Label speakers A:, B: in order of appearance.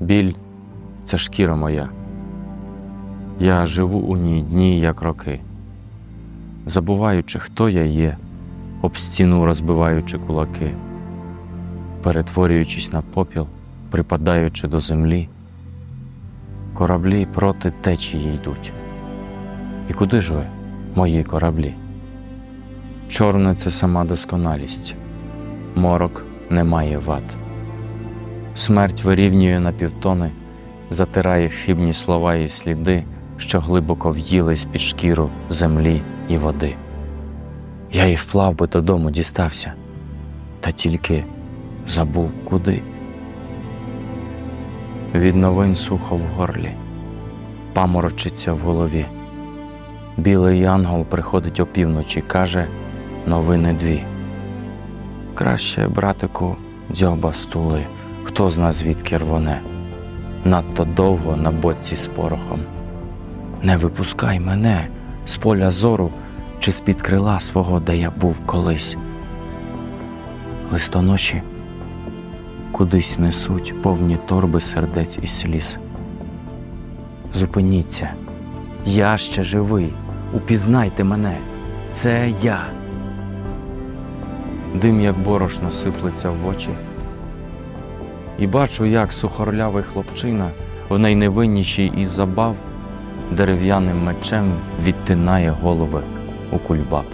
A: Біль це шкіра моя. Я живу у ній дні, як роки, забуваючи, хто я є, об стіну розбиваючи кулаки, перетворюючись на попіл, припадаючи до землі, кораблі проти течії йдуть. І куди ж ви, мої кораблі? Чорне це сама досконалість, морок не має вад. Смерть вирівнює на півтони, затирає хибні слова і сліди, що глибоко в'їлись під шкіру землі і води. Я і вплав би додому дістався, та тільки забув куди. Від новин сухо в горлі, паморочиться в голові. Білий янгол приходить опівночі, каже новини дві. Краще, братику, дзьоба стули, хто зна звідки рвоне. Надто довго на боці з порохом. Не випускай мене з поля зору чи з-під крила свого, де я був колись. Листоноші кудись несуть повні торби сердець і сліз. Зупиніться, я ще живий, упізнайте мене, це я. Дим, як борошно, сиплеться в очі. І бачу, як сухорлявий хлопчина в найневиннішій із забав дерев'яним мечем відтинає голови у кульбаб.